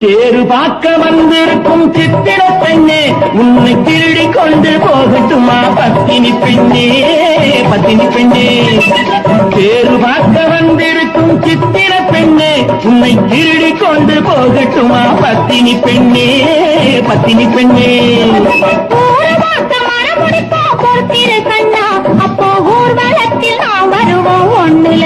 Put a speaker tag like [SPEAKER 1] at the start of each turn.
[SPEAKER 1] தேரு பார்க்க வந்திருக்கும் சித்திர பெண்ணே உன்னை திருடி கொண்டு போகட்டுமா பத்தினி பெண்ணே பத்தினி பெண்ணே. தேரு பார்க்க வந்திருக்கும் சித்திர பெண்ணே உன்னை திருடி கொண்டு போகட்டுமா பத்தினி பெண்ணே பத்தினி பெண்ணே.
[SPEAKER 2] அப்போ ஊர்வலத்தில் நாம் வருவோம் ஒண்ணுல